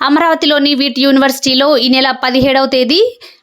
అమరావతిలోని వీట్ యూనివర్సిటీలో ఈ నెల పదిహేడవ తేదీ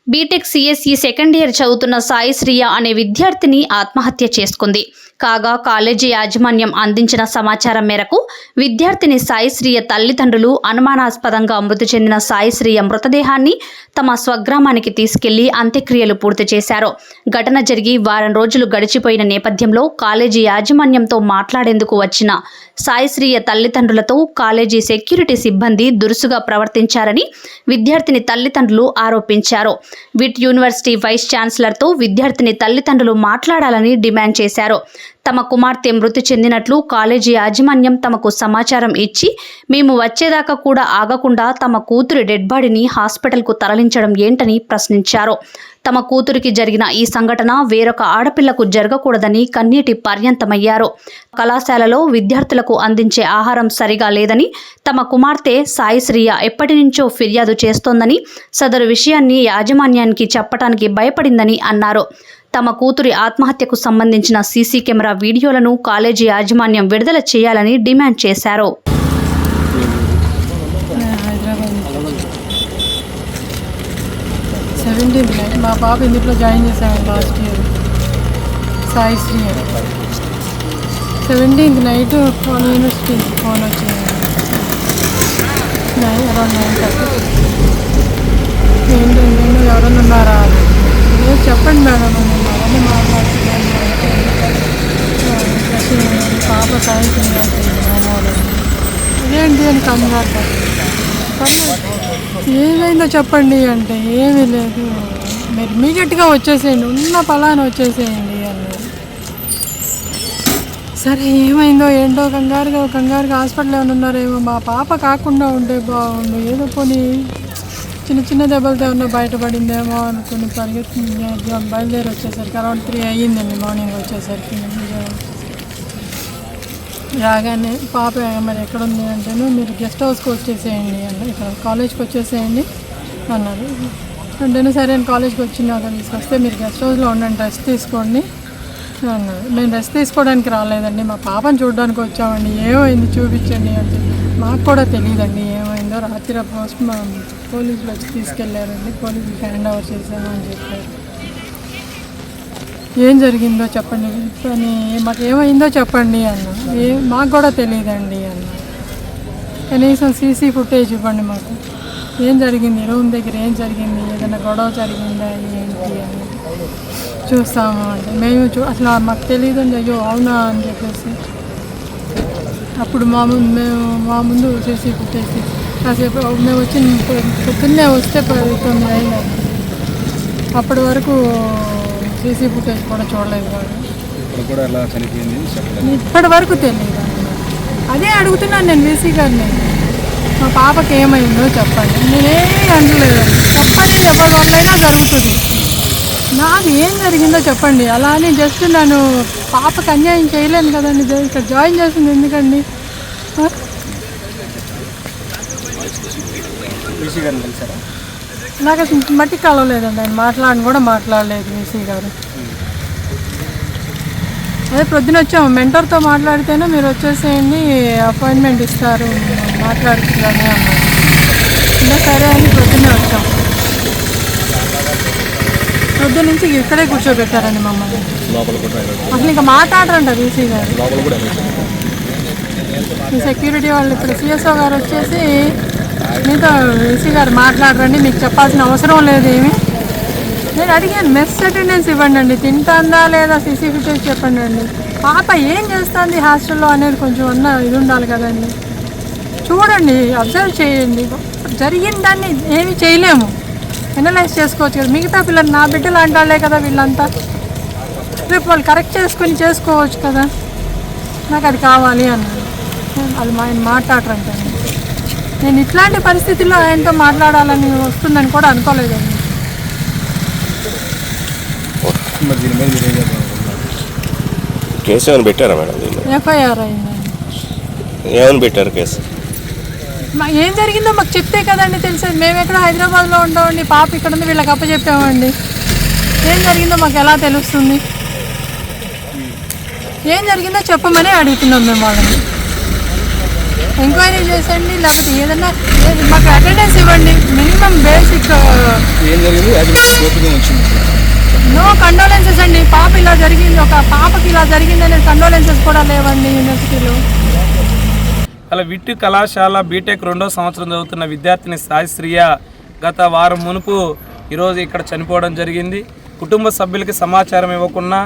బీటెక్ సిఎస్ఈ సెకండ్ ఇయర్ చదువుతున్న సాయి శ్రియ అనే విద్యార్థిని ఆత్మహత్య చేసుకుంది. కాగా కాలేజీ యాజమాన్యం అందించిన సమాచారం మేరకు విద్యార్థిని సాయిశ్రీయ తల్లిదండ్రులు అనుమానాస్పదంగా మృతి చెందిన సాయిశ్రీయ మృతదేహాన్ని తమ స్వగ్రామానికి తీసుకెళ్ళి అంత్యక్రియలు పూర్తి చేశారు. ఘటన జరిగి వారం రోజులు గడిచిపోయిన నేపథ్యంలో కాలేజీ యాజమాన్యంతో మాట్లాడేందుకు వచ్చిన సాయిశ్రీయ తల్లిదండ్రులతో కాలేజీ సెక్యూరిటీ సిబ్బంది దురుసుగా ప్రవర్తించారని విద్యార్థిని తల్లిదండ్రులు ఆరోపించారు. విట్ యూనివర్సిటీ వైస్ ఛాన్సలర్తో విద్యార్థిని తల్లిదండ్రులు మాట్లాడాలని డిమాండ్ చేశారు. తమ కుమార్తె మృతి చెందినట్లు కాలేజీ యాజమాన్యం తమకు సమాచారం ఇచ్చి మేము వచ్చేదాకా కూడా ఆగకుండా తమ కూతురి డెడ్ బాడీని హాస్పిటల్కు తరలించడం ఏంటని ప్రశ్నించారు. తమ కూతురికి జరిగిన ఈ సంఘటన వేరొక ఆడపిల్లకు జరగకూడదని కన్నీటి పర్యంతమయ్యారు. కళాశాలలో విద్యార్థులకు అందించే ఆహారం సరిగా లేదని తమ కుమార్తె సాయిశ్రియ ఎప్పటి నుంచో ఫిర్యాదు చేస్తోందని సదరు విషయాన్ని యాజమాన్యానికి చెప్పడానికి భయపడిందని అన్నారు. తమ కూతురి ఆత్మహత్యకు సంబంధించిన సీసీ కెమెరా వీడియోలను కాలేజీ యాజమాన్యం విడుదల చేయాలని డిమాండ్ చేశారు. మా పాప ఇందులో జాయిన్ చేశాను last year Sai Sri seventeenth night phone university phone వచ్చింది. నైన్ అరౌండ్ నైన్ థర్టీ ఏంటి నేను ఎవరన్నా ఉన్నారా? చెప్పండి మేడం అని అవన్నీ మాట్లాడుతున్నాను పాప సాయి ఇదేంటి అని కంగారు ఏమైందో చెప్పండి అంటే ఏమీ లేదు. మీరు ఇమీడియట్గా వచ్చేసేయండి ఉన్న పొలాన్ని వచ్చేసేయండి అన్నారు సరే ఏమైందో ఏంటో కంగారుగా కంగారుగా హాస్పిటల్ ఏమైనా ఉన్నారేమో మా పాప కాకుండా ఉంటే బాగుండు. ఏదో పోనీ చిన్న చిన్న దెబ్బలతో ఏమన్నా బయటపడిందేమో అనుకుని పరిగెత్తి బయలుదేరి వచ్చేసరికి అరౌండ్ త్రీ అయ్యిందండి మార్నింగ్ వచ్చేసరికి. రాగానే పాప మరి ఎక్కడ ఉంది అంటేను మీరు గెస్ట్ హౌస్కి వచ్చేసేయండి అంటే. ఇక్కడ కాలేజ్కి వచ్చేసేయండి అన్నారు. అంటేను సరే నేను కాలేజ్కి వచ్చినాక తీసుకొస్తే మీరు గెస్ట్ హౌస్లో ఉండండి రెస్ట్ తీసుకోండి అన్నారు. మేము రెస్ట్ తీసుకోవడానికి రాలేదండి. మా పాపను చూడడానికి వచ్చామండి. ఏమైంది చూపించండి అంటే మాకు కూడా తెలియదండి. ఏమైందో రాత్రి పోస్ట్ మా పోలీసులు వచ్చి తీసుకెళ్ళారండి పోలీసులు హ్యాండ్ ఓవర్ చేశామని చెప్పారు. ఏం జరిగిందో చెప్పండి. అని మాకు ఏమైందో చెప్పండి అన్న. ఏ మాకు కూడా తెలియదండి అన్న. కనీసం సీసీ ఫుటేజ్ ఇవ్వండి మాకు. ఏం జరిగింది? రూమ్ దగ్గర ఏం జరిగింది? ఏదైనా గొడవ జరిగిందా? ఏంటి అని చూస్తాము అంటే. మేము చూ అసలు మాకు తెలియదండి. అయ్యో అవునా అని చెప్పేసి. అప్పుడు మా ముందు మేము మా ముందు సీసీ ఫుటేజ్ కాసేపు మేము వచ్చి పొద్దున్నే వస్తే పది తొమ్మిది అయిందండి అప్పటి వరకు సీసీ ఫుటేజ్ కూడా చూడలేదు వాడు ఇప్పుడు కూడా ఎలా చనిపోయింది ఇప్పటి వరకు తెలియదు. అదే అడుగుతున్నాను నేను వీసీ గారిని. మా పాపకి ఏమైందో చెప్పండి. నేనేమీ అనలేదండి చెప్పండి ఎవరి వల్లైనా జరుగుతుంది. నాకు ఏం జరిగిందో చెప్పండి. అలా అని జస్ట్ నేను పాపకి అన్యాయం చేయలేను కదండి. ఇక్కడ జాయిన్ చేసింది ఎందుకండి? గారిని కలిసారా? నాకు అసలు మట్టి కలవలేదండి. ఆయన మాట్లాడని కూడా మాట్లాడలేదు వీసీ గారు. అదే ప్రొద్దున వచ్చాము. మెంటర్తో మాట్లాడితేనే మీరు వచ్చేసేయండి అపాయింట్మెంట్ ఇస్తారు మాట్లాడుతున్నారని అన్నారు. ఇంకా సరే అని ప్రొద్దునే వచ్చాం. ప్రొద్దున నుంచి ఇక్కడే కూర్చోబెట్టారండి మమ్మల్ని. అసలు ఇంకా మాట్లాడరంట వీసీ గారు. ఈ సెక్యూరిటీ వాళ్ళు ఇప్పుడు సిఎస్ఓ గారు వచ్చేసి మీతో ఏసీ గారు మాట్లాడరండి మీకు చెప్పాల్సిన అవసరం లేదు ఏమి. నేను అడిగాను మెస్ అటెండెన్స్ ఇవ్వండి అండి తింటుందా లేదా సీసీ ఫుటేజ్ చెప్పండి అండి. పాప ఏం చేస్తుంది హాస్టల్లో అనేది కొంచెం ఉన్న ఇది ఉండాలి కదండి. చూడండి అబ్జర్వ్ చేయండి. జరిగిన దాన్ని ఏమి చేయలేము. ఎనలైజ్ చేసుకోవచ్చు కదా. మిగతా పిల్లలు నా బిడ్డలు అంటాలే కదా వీళ్ళంతా. రేపు వాళ్ళు కరెక్ట్ చేసుకొని చేసుకోవచ్చు కదా. నాకు అది కావాలి అన్నాడు. అది మా ఆయన మాట్లాడరంటే నేను ఇట్లాంటి పరిస్థితుల్లో ఆయనతో మాట్లాడాలని వస్తుందని కూడా అనుకోలేదండి కేసు ఏమైనా పెట్టారా మేడం ఎఫ్ఐఆర్ అయిందండి ఏమైనా పెట్టారు కేసు? మా ఏం జరిగిందో మాకు చెప్తే కదండి తెలిసేది. మేము ఎక్కడ హైదరాబాద్లో ఉంటామండి పాప ఇక్కడ ఉంది వీళ్ళకి అప్పచెప్పామండి ఏం జరిగిందో మాకు ఎలా తెలుస్తుంది? ఏం జరిగిందో చెప్పమని అడుగుతున్నాం మేము వాళ్ళని. ఎంక్వైరీ చేసండి లేకపోతే ఏదన్నా మాకు అటెండెన్స్ ఇవ్వండి. మినిమం బేసిక్ ఏం జరిగింది? వచ్చింది నో కండోలెన్సెస్ అండి. పాప ఇలా జరిగింది ఒక పాపకి ఇలా జరిగింది అనేది కండోలెన్సెస్ కూడా లేవండి యూనివర్సిటీలో. అలా విట్టు కళాశాల బీటెక్ రెండో సంవత్సరం చదువుతున్న విద్యార్థిని సాయి శ్రియ గత వారం మునుపు ఈరోజు ఇక్కడ చనిపోవడం జరిగింది. కుటుంబ సభ్యులకి సమాచారం ఇవ్వకుండా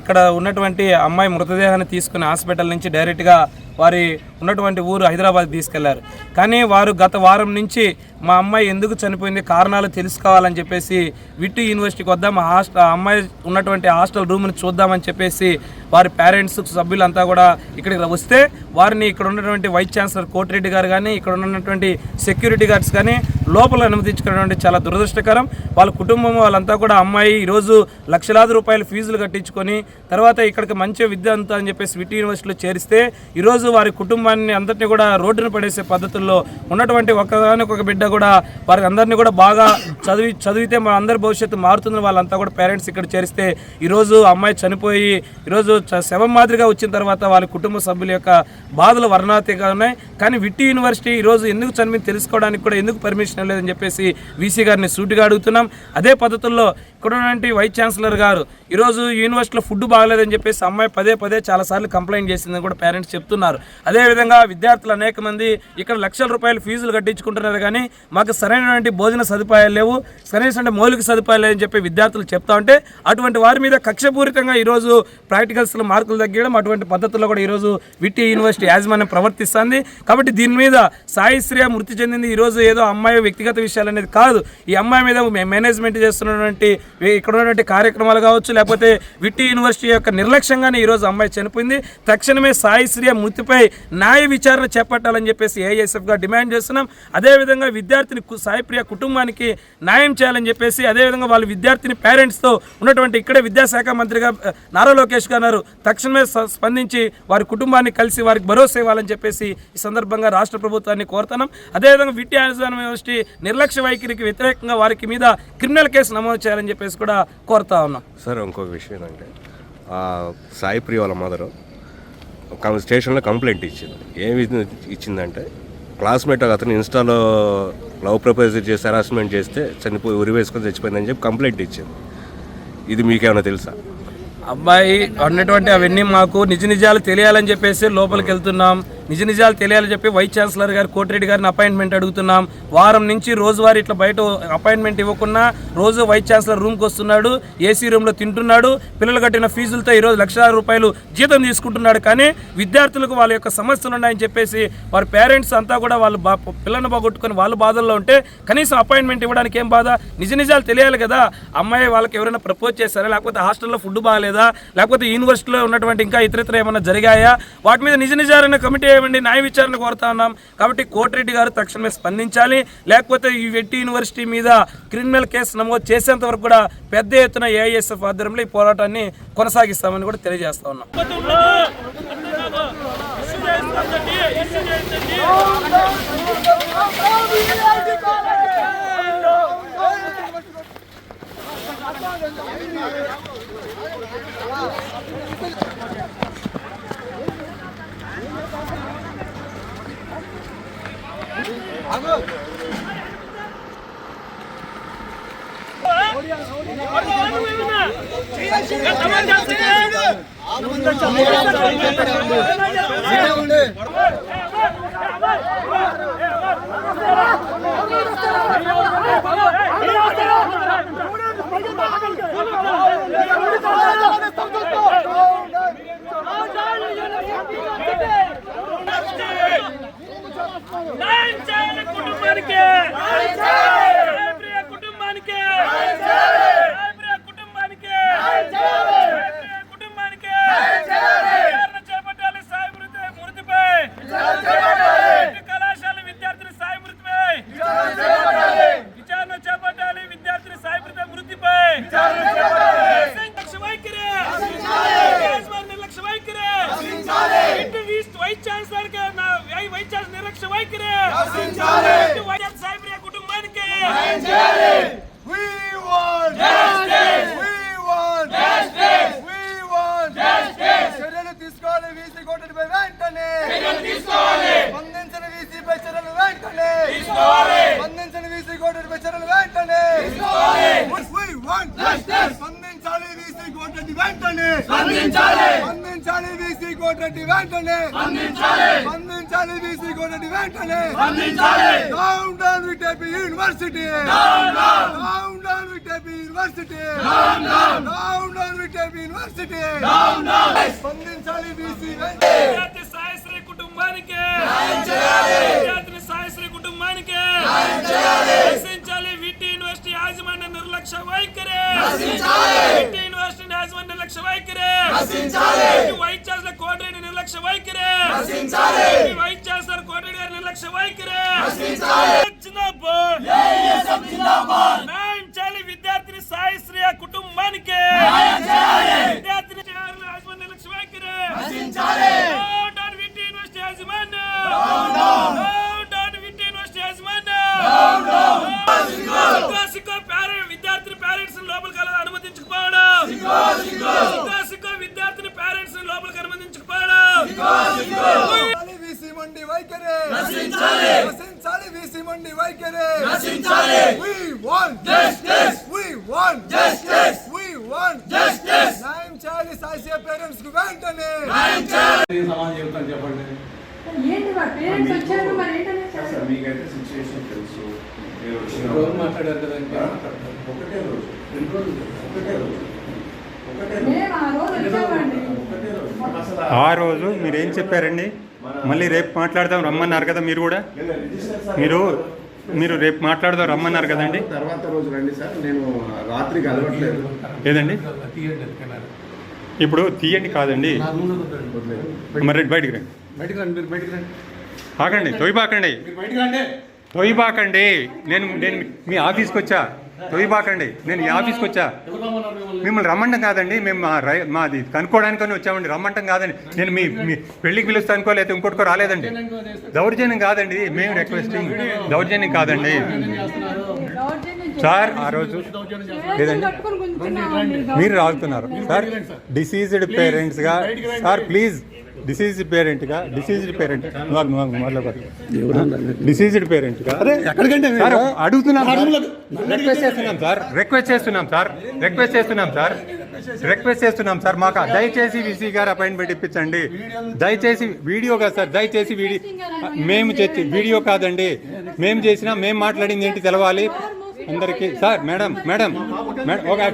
ఇక్కడ ఉన్నటువంటి అమ్మాయి మృతదేహాన్ని తీసుకుని హాస్పిటల్ నుంచి డైరెక్ట్గా వారి ఉన్నటువంటి ఊరు హైదరాబాద్ తీసుకెళ్ళారు. కానీ వారు గత వారం నుంచి మా అమ్మాయి ఎందుకు చనిపోయింది కారణాలు తెలుసుకోవాలని చెప్పేసి విట్టు యూనివర్సిటీకి వద్దాం హాస్టల్ అమ్మాయి ఉన్నటువంటి హాస్టల్ రూమ్ని చూద్దామని చెప్పేసి వారి పేరెంట్స్ సభ్యులంతా కూడా ఇక్కడికి వస్తే వారిని ఇక్కడ ఉన్నటువంటి వైస్ ఛాన్సలర్ కోటిరెడ్డి గారు కానీ ఇక్కడ ఉన్నటువంటి సెక్యూరిటీ గార్డ్స్ కానీ లోపల అనుమతించుకున్నటువంటి చాలా దురదృష్టకరం. వాళ్ళ కుటుంబం వాళ్ళంతా కూడా అమ్మాయి ఈరోజు లక్షలాది రూపాయలు ఫీజులు కట్టించుకొని తర్వాత ఇక్కడికి మంచి విద్య అంతా అని చెప్పేసి విట్టి యూనివర్సిటీలో చేరిస్తే ఈరోజు వారి కుటుంబాన్ని అందరినీ కూడా రోడ్డున పడేసే పద్ధతుల్లో ఉన్నటువంటి ఒక్కదానికి బిడ్డ కూడా వారి అందరినీ కూడా బాగా చదివి చదివితే మన అందరి భవిష్యత్తు మారుతుందని వాళ్ళంతా కూడా పేరెంట్స్ ఇక్కడ చేరిస్తే ఈరోజు అమ్మాయి చనిపోయి ఈరోజు శవం మాదిరిగా వచ్చిన తర్వాత వాళ్ళ కుటుంబ సభ్యుల యొక్క బాధలు వర్ణాతీగా ఉన్నాయి. కానీ విట్టి యూనివర్సిటీ ఈరోజు ఎందుకు చనిపోయింది తెలుసుకోవడానికి కూడా ఎందుకు పర్మిషన్ లేదని చెప్పేసి వీసీ గారిని సూటిగా అడుగుతున్నాం. అదే పద్ధతుల్లో ఇక్కడ ఉన్నటువంటి వైస్ ఛాన్సలర్ గారు ఈరోజు యూనివర్సిటీలో ఫుడ్ బాగలేదని చెప్పేసి అమ్మాయి పదే పదే చాలాసార్లు కంప్లైంట్ చేసిందని కూడా పేరెంట్స్ చెప్తున్నారు. అదేవిధంగా విద్యార్థులు అనేక మంది ఇక్కడ లక్షల రూపాయలు ఫీజులు కట్టించుకుంటున్నారు కానీ మాకు సరైనటువంటి భోజన సదుపాయాలు లేవు కనీసం మౌలిక సదుపాయాలు లేదని చెప్పి విద్యార్థులు చెప్తా ఉంటే అటువంటి వారి మీద కక్షపూరితంగా ఈరోజు ప్రాక్టికల్స్లో మార్కులు తగ్గడం అటువంటి పద్ధతుల్లో కూడా ఈరోజు విట్టి యూనివర్సిటీ యాజమాన్యం ప్రవర్తిస్తుంది. కాబట్టి దీని మీద సాయిశ్రేయ మృతి చెందింది. ఈరోజు ఏదో అమ్మాయి వ్యక్తిగత విషయాలు అనేది కాదు. ఈ అమ్మాయి మీద మేనేజ్మెంట్ చేస్తున్నటువంటి ఇక్కడ ఉన్నటువంటి కార్యక్రమాలు కావచ్చు లేకపోతే విట్టి యూనివర్సిటీ యొక్క నిర్లక్ష్యంగానే ఈరోజు అమ్మాయి చనిపోయింది. తక్షణమే సాయి మృతిపై న్యాయ విచారణ చేపట్టాలని చెప్పేసి ఏఐఎస్ఎఫ్గా డిమాండ్ చేస్తున్నాం. అదేవిధంగా విద్యార్థిని కు- కుటుంబానికి న్యాయం చేయాలని చెప్పేసి అదేవిధంగా వాళ్ళ విద్యార్థిని పేరెంట్స్తో ఉన్నటువంటి ఇక్కడే విద్యాశాఖ మంత్రిగా నారా లోకేష్ గారు తక్షణమే స్పందించి వారి కుటుంబాన్ని కలిసి వారికి భరోసా ఇవ్వాలని చెప్పేసి ఈ సందర్భంగా రాష్ట్ర ప్రభుత్వాన్ని కోరుతున్నాం. అదేవిధంగా విట్టి యాజమాన్య యూనివర్సిటీ నిర్లక్ష్య వైఖరికి వ్యతిరేకంగా వారికి మీద క్రిమినల్ కేసు నమోదు చేయాలని చెప్పేసి కూడా కోరుతా ఉన్నాం. సార్ ఇంకొక విషయం ఏంటంటే ఆ సాయి ప్రియ వాళ్ళ మదరు స్టేషన్లో కంప్లైంట్ ఇచ్చింది. ఏమి ఇచ్చిందంటే క్లాస్మేట్ అతను ఇన్స్టాలో లవ్ ప్రపోజల్ చేసి హరాస్మెంట్ చేస్తే చనిపోయి ఉరి వేసుకొని చచ్చిపోయిందని చెప్పి కంప్లైంట్ ఇచ్చింది. ఇది మీకేమైనా తెలుసా? అబ్బాయి అన్నటువంటి అవన్నీ మాకు నిజ నిజాలు తెలియాలని చెప్పేసి లోపలికి వెళ్తున్నాం. నిజ నిజాలు తెలియాలని చెప్పి వైస్ ఛాన్సలర్ గారు కోటిరెడ్డి గారిని అపాయింట్మెంట్ అడుగుతున్నాం. వారం నుంచి రోజువారీ ఇట్లా బయట అపాయింట్మెంట్ ఇవ్వకుండా రోజు వైస్ ఛాన్సలర్ రూమ్కి వస్తున్నాడు ఏసీ రూమ్లో తింటున్నాడు పిల్లలు కట్టిన ఫీజులతో ఈరోజు లక్షల రూపాయలు జీతం తీసుకుంటున్నాడు. కానీ విద్యార్థులకు వాళ్ళ యొక్క సమస్యలు ఉన్నాయని చెప్పేసి వారి పేరెంట్స్ అంతా కూడా వాళ్ళు బా పిల్లల్ని బాగొట్టుకొని వాళ్ళు బాధల్లో ఉంటే కనీసం అపాయింట్మెంట్ ఇవ్వడానికి ఏం బాధ? నిజ నిజాలు తెలియాలి కదా. అమ్మాయి వాళ్ళకి ఎవరైనా ప్రపోజ్ చేశారా? లేకపోతే హాస్టల్లో ఫుడ్ బాగాలేదా? లేకపోతే యూనివర్సిటీలో ఉన్నటువంటి ఇంకా ఇతరితర ఏమైనా జరిగాయా? వాటి మీద నిజ నిజాలైన కమిటీ ఏమండి న్యాయ విచారణ కోరుతా ఉన్నాం కాబట్టి కోటిరెడ్డి గారు తక్షణమే స్పందించాలి లేకపోతే ఈ వెట్టి యూనివర్సిటీ మీద క్రిమినల్ కేసు నమోదు చేసేంత వరకు కూడా పెద్ద ఎత్తున ఏఐఎస్ఎఫ్ ఆధ్వర్యంలో ఈ పోరాటాన్ని కొనసాగిస్తామని కూడా తెలియజేస్తా ఉన్నాం Thank you. కుటుంబానికి జయప్రియ కుటుంబానికి కుటుంబానికి కుటుంబానికి కుటుంబానికి విచారణ చేపట్టాలి సాయి మృతి మృతిపై కళాశాల విద్యార్థిని సాయి మృతిపై విచారణ చేపట్టాలి విద్యార్థిని సాయి మృత మృతిపై వైఖరి నిర్లక్ష్య వైఖరి వైస్ ఛాన్సలర్ వహించాల్సిన నిరక్ష వైఖరి. వైఎస్ సాయిబ్రే కుటుంబానికి. చర్యలు తీసుకోవాలి వీసీ కోటడిపై వెంటనే. స్పందించిన వీసీపై చర్యలు వెంటనే. స్పందించిన వీసీ కోటడిపై చర్యలు వెంటనే. స్పందించాలి వీసీ కోటడి వెంటనే. స్పందించాలి. వీసీ కోటడి వెంటనే. స్పందించాలి down down with AP university down down with AP university down down with AP university స్పందించాలి వీసీ వెంటనే. సాయశ్రీ కుటుంబానికి. విద్యార్థిని సాయశ్రీ కుటుంబానికి. రక్షించాలి విటి యూనివర్సిటీ యాజమాన్య నిర్లక్ష్య వైఖరి. విటి యూనివర్సిటీ యాజమాన్య నిర్లక్ష్య వైఖరి. విటి వైస్ ఛాన్సలర్ కోటరెడ్డి నిర్లక్ష్య వైఖరి. కోటరెడ్డి గారి నిర్లక్ష్య వైఖరి జిందాబాద్ న్యాయం చేయాలి విద్యార్థిని సాయశ్రీ కుటుంబానికి విద్యార్థిని యాజమాన్య నిర్లక్ష్య వైఖరి Down, down with University as a man. Down, down with University as a man. సిగ్గో, సిగ్గో, parent- విద్యార్థిని పేరెంట్స్ లోపలికి వెళ్ళ- అనుమతించకపోవడం సిగ్గో, సిగ్గో, విద్యార్థిని పేరెంట్స్ లోపలికి అనుమతించకపోవడం రచించాలి వీసీ మండి వైఖరి రచించాలి రచించాలి వీసీ మండి వైఖరి. రచించాలి we want justice we want justice we want justice న్యాయం చేయాలి సాయిసియా పేరెంట్స్కు వెంటనే. ఏంటి మరి పేరెంట్స్ వచ్చారు మరి ఏంటనే చెప్పండి. మీకైతే సిచ్యువేషన్ తెలుసు. మీరు వచ్చిన రోజు మాట్లాడారు కదండి. ఒకటే రోజు. రెండు రోజులు ఒకటే రోజు. ఒకటే రోజు. ఆ రోజు వచ్చామండి. ఒకటే రోజు. అసలు ఆ రోజు మీరు ఏం చెప్పారండి? మళ్ళీ రేపు మాట్లాడదాం రమ్మన్నారు కదా మీరు కూడా? మీరు మీరు రేపు మాట్లాడదాం రమ్మన్నారు కదండి? తర్వాత రోజు రండి సార్ నేను రాత్రి కలవట్లేదు లేదండి ఎందుకన్నారు ఇప్పుడు తీయండి కాదండి. మరి బయటికి రండి. బయటికి రండి మీరు బయటికి రండి. ఆగండి తొయ్యబాకండి మీరు బయటికి రండి. తొయ్యబాకండి నేను నేను మీ ఆఫీస్కి వచ్చా? తొయ్యబాకండి నేను ఈ ఆఫీస్కి వచ్చా. మిమ్మల్ని రమ్మంటం కాదండి. మేము మా రై మాది కనుక్కోవడానికని వచ్చామండి. రమ్మంటం కాదండి. నేను మీ మీ పెళ్ళికి పిలుస్తాను అనుకో లేకపోతే ఇంకోటికో రాలేదండి. దౌర్జన్యం కాదండి. మేము రిక్వెస్టింగ్ దౌర్జన్యం కాదండి. సార్ ఆ రోజు లేదండి. మీరు రాగుతున్నారు. సార్ డిసీజ్డ్ పేరెంట్స్గా సార్ ప్లీజ్ డిసీజ్డ్ పేరెంట్గా డిసీజ్డ్ పేరెంట్ డిసీజ్డ్ పేరెంట్గా సార్ అడుగుతున్నాం రిక్వెస్ట్ చేస్తున్నాం సార్. రిక్వెస్ట్ చేస్తున్నాం సార్. రిక్వెస్ట్ చేస్తున్నాం సార్. రిక్వెస్ట్ చేస్తున్నాం సార్. మాకు దయచేసి విసి గారు అపాయింట్మెంట్ ఇప్పించండి. దయచేసి వీడియో కాదు సార్ దయచేసి వీడియో మేము చేసి వీడియో కాదండి. మేము చేసినా మేము మాట్లాడింది ఏంటి తెలవాలి? అందరికీ సార్ మేడం మేడం మేడం ఒక